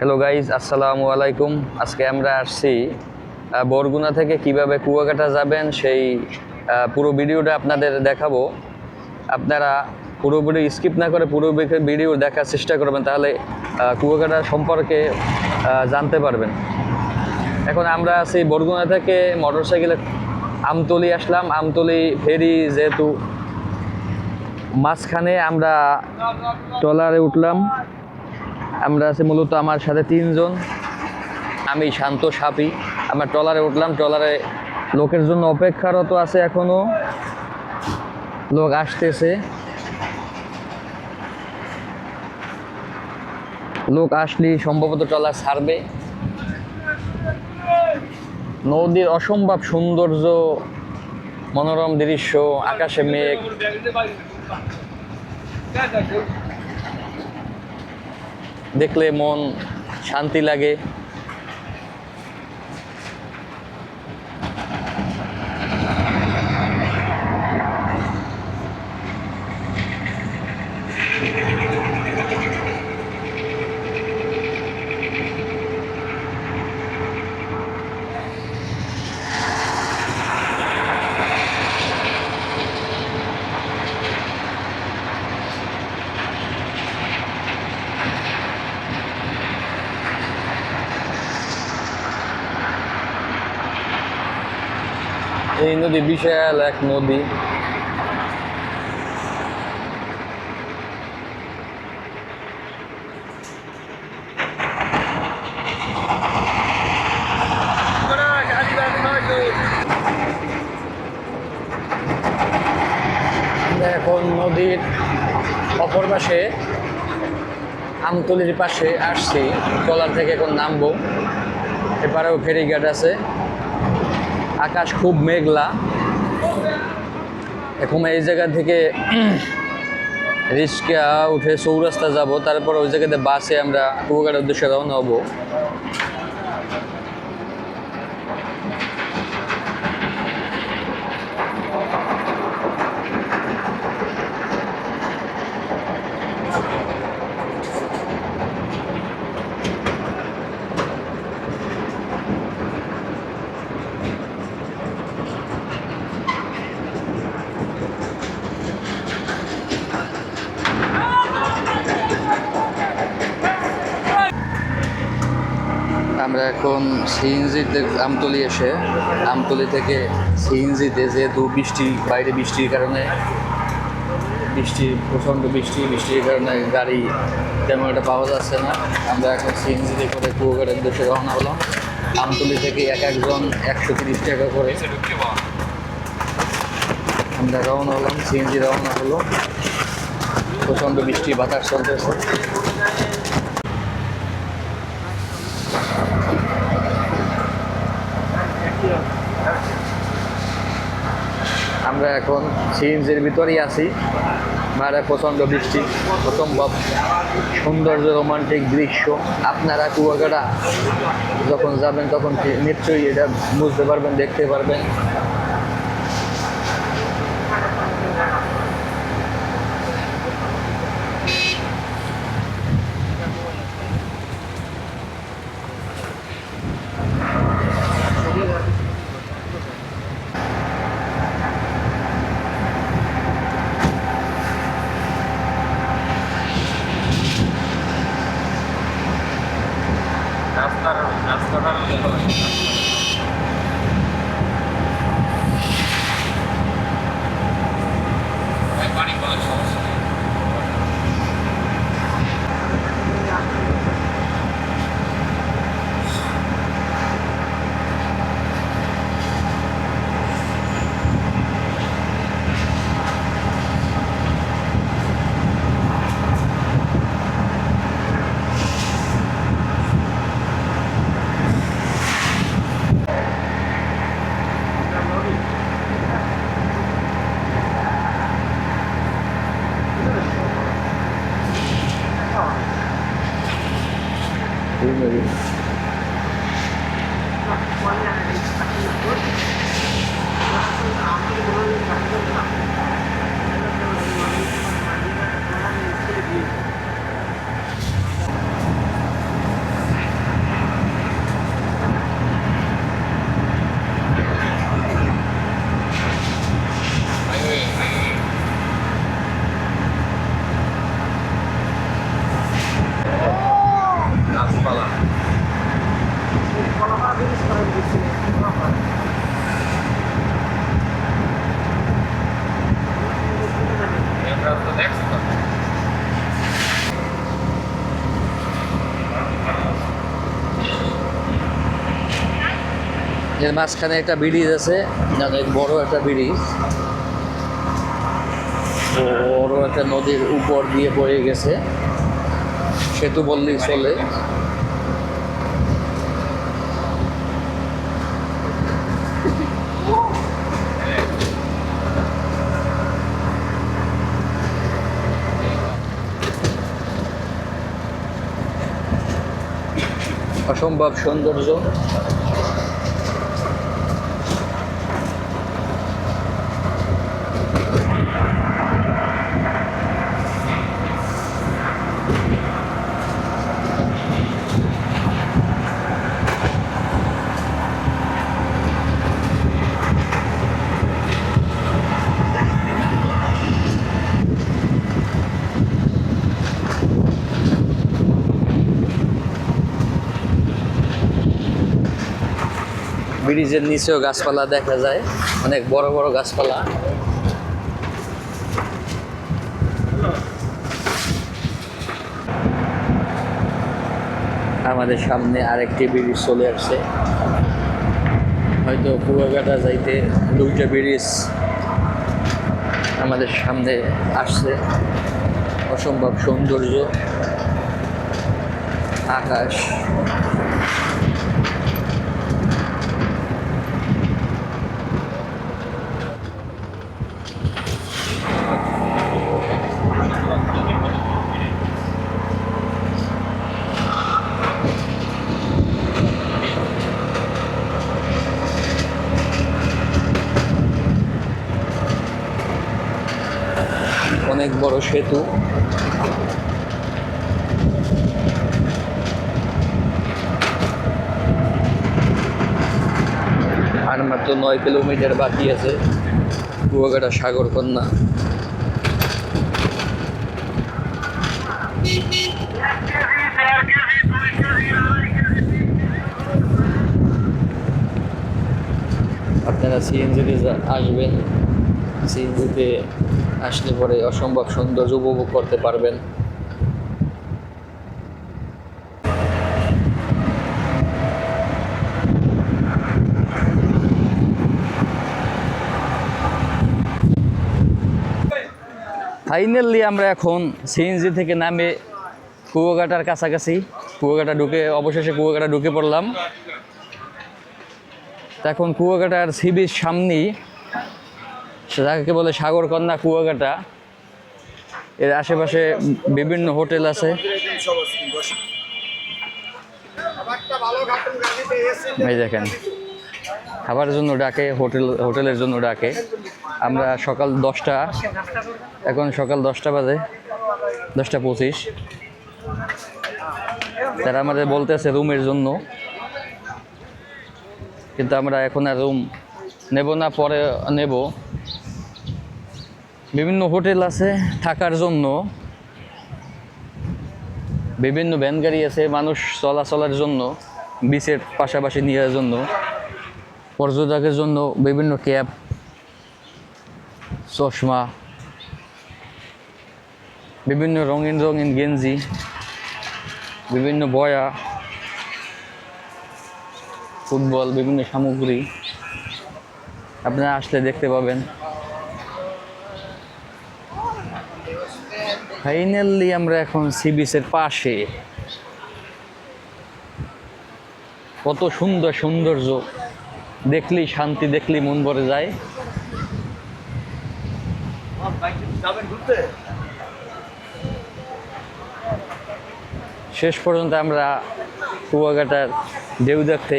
Hello guys আসসালামু আলাইকুম আজকে আমরা আসছি বরগুনা থেকে কীভাবে কুয়াকাটা যাবেন সেই পুরো ভিডিওটা আপনাদের দেখাবো। আপনারা পুরোপুরি স্কিপ না করে পুরো ভিডিও দেখার চেষ্টা করবেন, তাহলে কুয়াকাটা সম্পর্কে জানতে পারবেন। এখন আমরা আছি বরগুনা থেকে মোটরসাইকেলে আমতলি আসলাম। আমতলি ফেরি যেহেতু মাঝখানে আমরা ট্রলারে উঠলাম। আমরা আছি মূলত আমার সাথে তিনজন। আমি শান্ত, সাপি। আমরা ট্রলারে উঠলাম, ট্রলারে লোকের জন্য অপেক্ষারত আছে এখনও। লোক আসতেছে। লোক আসলে সম্ভবত ট্রলার ছাড়বে। নদীর অসম্ভব সৌন্দর্য, মনোরম দৃশ্য, আকাশে মেঘ। দেখলে মন শান্তি লাগে এই নদী, বিশাল এক নদী। এখন নদীর অপর পাশে আমতলির পাশে আসছি। ট্রলার থেকে এখন নামবো। এপারেও ফেরিঘাট আছে। আকাশ খুব মেঘলা। এখন এই জায়গা থেকে রিস্কা উঠে চৌরাস্তা যাব, তারপর ওই জায়গাতে বাসে আমরা কুয়াকাটার উদ্দেশ্যে রওনা হব আমরা এখন সিএনজিতে আমতলি এসে, আমতলি থেকে সিএনজিতে যেহেতু বৃষ্টি, বাইরে বৃষ্টির কারণে, বৃষ্টি, প্রচণ্ড বৃষ্টি, বৃষ্টির কারণে গাড়ি তেমন একটা পাওয়া যাচ্ছে না। আমরা এখন সিএনজিতে করে কুয়াকাটার উদ্দেশ্যে রওনা হলাম। আমতলি থেকে এক একজন একশো তিরিশ টাকা করে। আমরা রওনা হলাম, সিএনজি রওনা হলো। প্রচণ্ড বৃষ্টি, বাতাস চলতেছে। আমরা এখন সিএনজির ভিতরেই আছি। বাইরে প্রচণ্ড বৃষ্টি অসম্ভব সৌন্দর্য রোমান্টিক দৃশ্য। আপনারা কুয়াকাটা যখন যাবেন তখন নিশ্চয়ই এটা বুঝতে পারবেন, দেখতে পারবেন। রাস্তার রাস্তাটার 不用不 এর মাঝখানে একটা ব্রিজ আছে, অনেক বড় একটা ব্রিজ। বড় একটা নদীর উপর দিয়ে পড়ে গেছে। সেতু বললেই চলে। অসম্ভব সৌন্দর্য। ব্রিজের নিচেও গাছপালা দেখা যায়। অনেক বড় বড় গাছপালা। আমাদের সামনে আরেকটি ব্রিজ চলে আসছে। হয়তো কুয়াকাটা যাইতে দুইটা ব্রিজ আমাদের সামনে আসছে। অসম্ভব সৌন্দর্য। আকাশ। অনেক বড় সেতু। আর মাত্র নয় কিলোমিটার বাকি আছে কুয়াকাটা সাগর কন্যা। আপনারা সিএনজিতে আসবেন সিএনজিতে আসলে পরে অসম্ভব সৌন্দর্য উপভোগ করতে পারবেন। ফাইনালি আমরা এখন সিএনজি থেকে নামে কুয়াকাটার কাছাকাছি। কুয়াকাটা ঢুকে, অবশেষে কুয়াকাটা ঢুকে পড়লাম। এখন কুয়াকাটার সি বিচ সামনেই যাকে বলে সাগরকন্যা কুয়াকাটা, এর আশেপাশে বিভিন্ন হোটেল আছে। এই দেখেন খাবারের জন্য ডাকে, হোটেল, হোটেলের জন্য ডাকে। আমরা সকাল দশটা, এখন সকাল দশটা বাজে, দশটা পঁচিশ। তারা আমাদের বলতেছে রুমের জন্য। কিন্তু আমরা এখন আর রুম নেব না, পরে নেব। বিভিন্ন হোটেল আছে থাকার জন্য। বিভিন্ন ভ্যান গাড়ি আছে, মানুষ চলাচলের জন্য বিচের পাশাপাশি নেওয়ার জন্য, পর্যটকের জন্য বিভিন্ন ক্যাব, চশমা, বিভিন্ন রঙিন রঙিন গেঞ্জি, বিভিন্ন বয়া, ফুটবল, বিভিন্ন সামগ্রী। আপনারা আসলে দেখতে পাবেন। ফাইনালি আমরা এখন সি বিচের পাশে। কত সুন্দর সৌন্দর্য। দেখলেই শান্তি, দেখলেই মন ভরে যায়। শেষ পর্যন্ত আমরা কুয়াকাটার ঢেউ দেখতে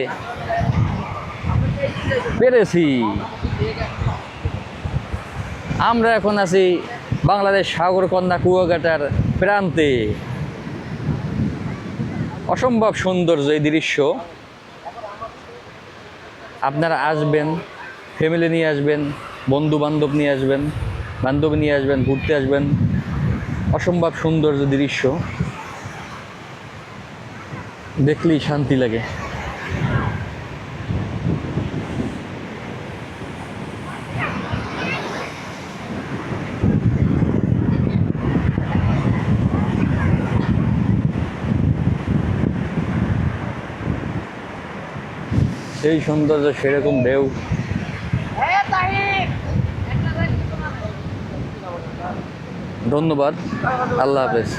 পেরেছি। আমরা এখন আছি বাংলাদেশ সাগরকন্যা কুয়াকাটার প্রান্তে। অসম্ভব সৌন্দর্য এই দৃশ্য। আপনারা আসবেন ফ্যামিলি নিয়ে আসবেন বন্ধু বান্ধব নিয়ে আসবেন, বান্ধবী নিয়ে আসবেন, ঘুরতে আসবেন। অসম্ভব সৌন্দর্য দৃশ্য। দেখলেই শান্তি লাগে। সেই সৌন্দর্য সেরকম ঢেউ। ধন্যবাদ। আল্লাহ হাফেজ।